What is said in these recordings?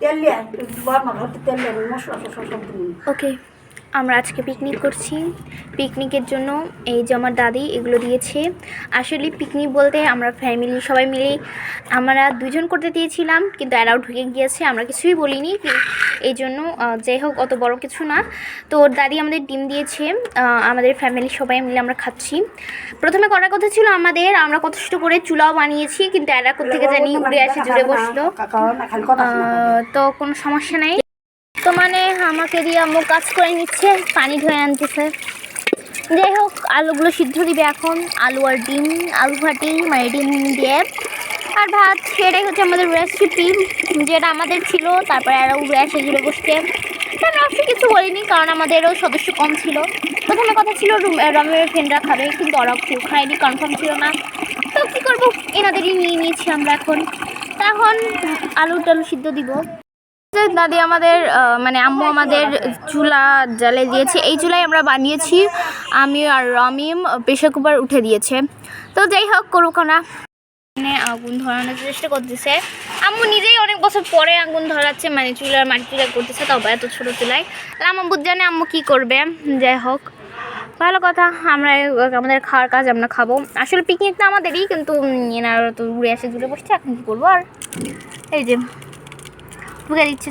Derler, varmak artık derler, olmaz, olmaz, olmaz. Okey. আমরা আজকে picnic করছি পিকনিকের জন্য এই যে আমার দাদি এগুলো দিয়েছে আসলে পিকনিক বলতে আমরা ফ্যামিলি সবাই মিলে আমরা দুজন করতে দিয়েছিলাম কিন্তু এরাও ঢুকে গিয়েছে আমরা কিছুই বলিনি এই জন্য যাই হোক অত বড় কিছু না তো ওর দাদি আমাদের ডিম দিয়েছে আমাদের ফ্যামিলি সবাই মিলে আমরা খাচ্ছি প্রথমে করার কথা ছিল আমাদের আমরা কষ্ট করে চুলাও বানিয়েছি কিন্তু এরা থেকে জানি উড়ে আসে জুড়ে বসল তো কোনো সমস্যা নাই তো মানে আমাকে দিয়ে আম্মু কাজ করে নিচ্ছে, পানি ধুয়ে আনতেছে। যাই হোক, আলুগুলো সিদ্ধ দিবে এখন। আলু আর ডিম, আলু ভাটি মানে ডিম দিয়ে। আর ভাত, সেটাই হচ্ছে আমাদের রেসিপি যেটা আমাদের ছিল, তারপরে আরও আসে জুড়ে বসতে। আমরা অবশ্যই কিছু বলিনি, কারণ আমাদেরও সদস্য কম ছিল। প্রথমে কথা ছিল, রুম- রমের ফ্রেন্ডরা খাবে, কিন্তু ওরা কেউ খায়নি কনফার্ম ছিল না। তো কী করব? এনাদেরই নিয়ে নিয়েছি আমরা এখন। তা এখন আলু টালু সিদ্ধ দিব। দাদি আমাদের মানে আম্মু আমাদের চুলা জ্বালে দিয়েছে। এই চুলাই আমরা বানিয়েছি, আমি আর রমিম, প্রেশার কুকার উঠে দিয়েছে। তো যাই হোক, করুক না। মানে আগুন ধরানোর চেষ্টা করতেছে। আম্মু নিজেই অনেক বছর পরে আগুন ধরাচ্ছে মানে চুলার মাটি চুলা করতেছে তবে এত ছোটো চুলায়। আম্মু জানে আম্মু কী করবে? যাই হোক, ভালো কথা, আমরা আমাদের খাওয়ার কাজ আমরা খাব। আসলে পিকনিক পিকনিকটা আমাদেরই, কিন্তু এনারা তো ঘুরে আসে জুড়ে বসছে, এখন কী করব? আর এই যে ঢুকে দিচ্ছে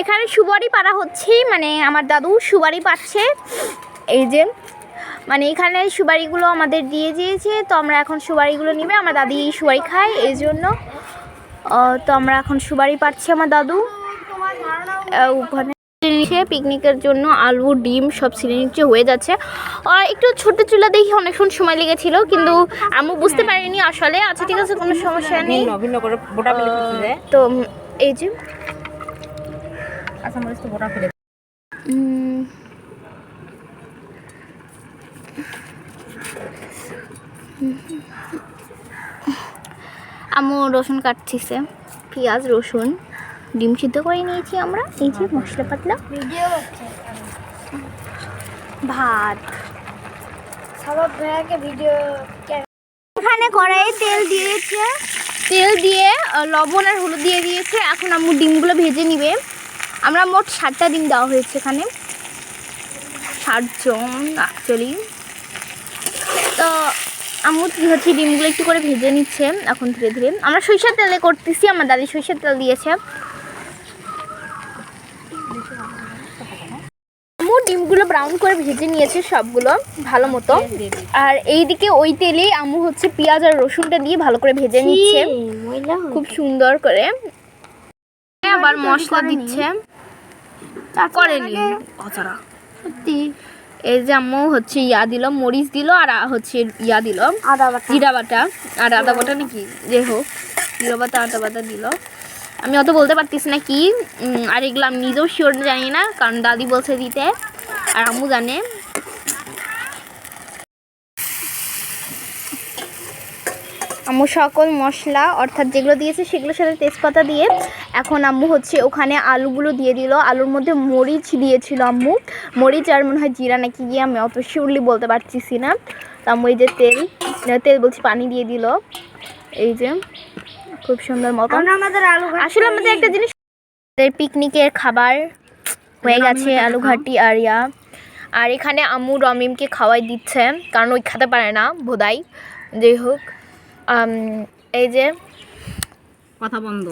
এখানে সুপারি পাড়া হচ্ছে মানে আমার দাদু সুপারি পাচ্ছে এই যে মানে এখানে সুবারিগুলো আমাদের দিয়ে দিয়েছে তো আমরা এখন সুবারিগুলো নিবে আমার দাদি সুবারি খায় এই জন্য তো আমরা এখন সুপারি পাচ্ছি আমার দাদু। ওখানে নিচে পিকনিকের জন্য আলু ডিম সব ছিঁড়ে নিচে হয়ে যাচ্ছে। আর একটু ছোট চুলা দেখি অনেকক্ষণ সময় লেগেছিল কিন্তু আমি বুঝতে পারিনি আসলে। আচ্ছা ঠিক আছে কোনো সমস্যা নেই। তো এই যে। আচ্ছা মরিচ তো বোটা ফেলে আম্মু রসুন কাটছিছে পেঁয়াজ রসুন ডিম সিদ্ধ করে নিয়েছি আমরা। এই যে মশলা পাতলা। ভাত। সবার ভাইয়াকে ভিডিও এখানে কড়াইয়ে তেল দিয়েছে। তেল দিয়ে লবণ আর হলুদ দিয়ে দিয়েছে। এখন আম্মু ডিমগুলো ভেজে নিবে। আমরা মোট ষাটটা ডিম দেওয়া হয়েছে এখানে। ষাটজন অ্যাকচুয়ালি তো আম্মু হচ্ছে, ডিমগুলো একটু করে ভেজে নিচ্ছে এখন ধীরে ধীরে। আমরা সরিষার তেলে করতেছি, আমার দাদি সরিষার তেল দিয়েছে। ডিমগুলো ব্রাউন করে ভেজে নিয়েছে সবগুলো ভালো মতো। আর এইদিকে ওই তেলে আম্মু হচ্ছে পেঁয়াজ আর রসুনটা দিয়ে ভালো করে ভেজে নিচ্ছে। খুব সুন্দর করে। আবার মশলা দিচ্ছে। করেনি অচারা সত্যি। এই যে আম্মু হচ্ছে ইয়া দিল মরিচ দিল আর হচ্ছে ইয়া দিল। আদা বাটা। জিরা বাটা আর আদা বাটা নাকি? যে হোক জিরা বাটা আদা বাটা দিল। আমি অত বলতে পারতেছি না কি আর এগুলো আমি নিজেও শিওর জানি না কারণ দাদি বলছে দিতে। আর আম্মু জানে। আম্মু সকল মশলা অর্থাৎ যেগুলো দিয়েছে সেগুলোর সাথে তেজপাতা দিয়ে এখন আম্মু হচ্ছে ওখানে আলুগুলো দিয়ে দিল। আলুর মধ্যে মরিচ দিয়েছিল আম্মু। মরিচ আর মনে হয় জিরা নাকি গিয়ে আমি অত শিউরলি বলতে পারতেছি না। তো আম্মু এই যে তেল তেল বলছি পানি দিয়ে দিল। এই যে খুব সুন্দর মতো। আমাদের আলু আসলে আমাদের একটা জিনিস আমাদের পিকনিকের খাবার হয়ে গেছে আলু ঘাটি আর ইয়া। আর এখানে আম্মু রমিমকে খাওয়াই দিচ্ছে, কারণ ওই খেতে পারে না বোধাই। যাই হোক এই যে কথা বন্ধ।